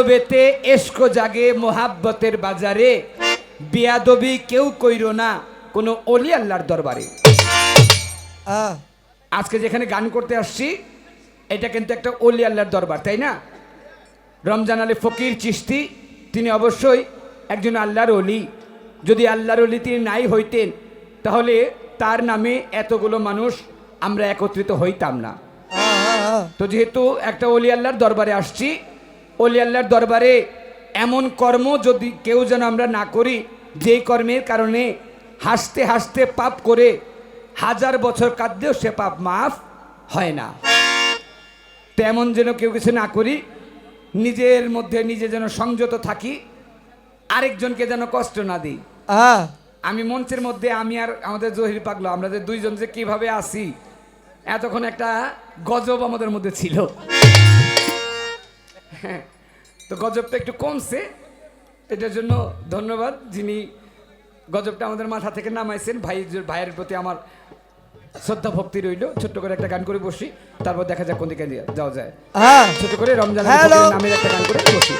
কালবেতে Essco জাগে মোহাব্বতের বাজারে। বিয়াদবি কেউ কইর না কোনো অলি আল্লাহর দরবারে। আজকে যেখানে গান করতে আসছি এটা কিন্তু একটা অলি আল্লাহর দরবার তাই না? রমজান আলী ফকির চিস্তি তিনি অবশ্যই একজন আল্লাহর অলি। যদি আল্লাহর অলি তিনি নাই হইতেন তাহলে তার নামে এতগুলো মানুষ আমরা একত্রিত হইতাম না। তো যেহেতু একটা অলি আল্লাহর দরবারে আসছি অলি আল্লাহর দরবারে এমন কর্ম যদি কেউ যেন আমরা না করি যেই কর্মের কারণে হাসতে হাসতে পাপ করে হাজার বছর কাঁদলেও সে পাপ মাফ হয় না। তেমন যেন কেউ কিছু না করি নিজের মধ্যে নিজে যেন সংযত থাকি আরেকজনকে যেন কষ্ট না দিই। আমি মঞ্চের মধ্যে আমি আর আমাদের জহির পাগলো আমরা যে দুইজন যে কীভাবে আসি এতক্ষণ একটা গজব আমাদের মধ্যে ছিল। তো গজবটা একটু কমছে। এটার জন্য ধন্যবাদ যিনি গজবটা আমাদের মাথা থেকে নামাইছেন। ভাই ভাইয়ের প্রতি আমার শ্রদ্ধা ভক্তি রইল। ছোট্ট করে একটা গান করে বসি। তারপর দেখা যাক কোন দিকে যাওয়া যায়। আহ, ছোট করে রমজান. নামের একটা গান করে বসি।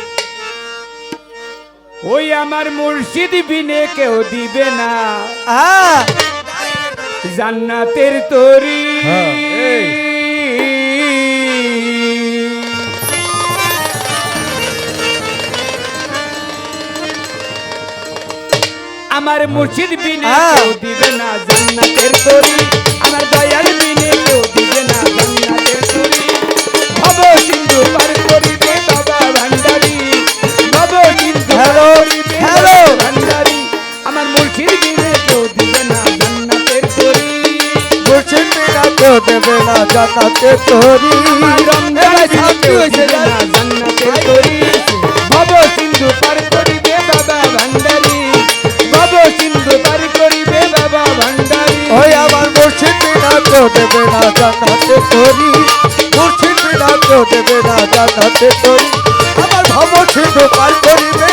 ওই আমার মুর্শিদ বিনে কেউ দিবে না। আহ, জান্নাতের তরি। আমার মুর্শিদ বিনে হ্যাঁ। কেউ দিবে না জান্নাতের তরি। আমার দয়াল বিনে কেউ দিবে না জান্নাতের তরি। ভব সিন্ধু পার করিবে বাবা ভান্ডারি। ভব সিন্ধু পার Hello, করিবে hello. বাবা ভান্ডারি। আমার মুর্শিদ বিনে কেউ দিবে না জান্নাতের তরি। মুর্শিদ বিনা কেউ দেবে না জান্নাতে তোরি। এ ভাই, সাউন্ড কি হয়েছে জান? জান্নাতের তরি। তোরি মুর্শিদ বিনা কেউ দেবে না জান্নাতে তরি আমার ভব সিন্ধু পার করিবে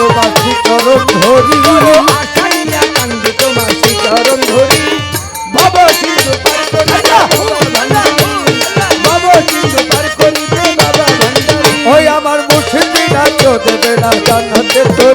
তোমার চরণ ধরি। বড় আশা নিয়ে কান্দি তোমার চরণ ধরি সিন্ধু বাবা সিন্ধু পার করিবে বাবা ওই আমার মুর্শিদ কেউ দেবে না জান্নাতে তোরি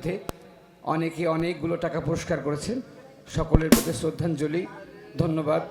মধ্যে অনেকে অনেকগুলো টাকা পুরস্কার করেছেন। সকলের প্রতি শ্রদ্ধাঞ্জলি ধন্যবাদ।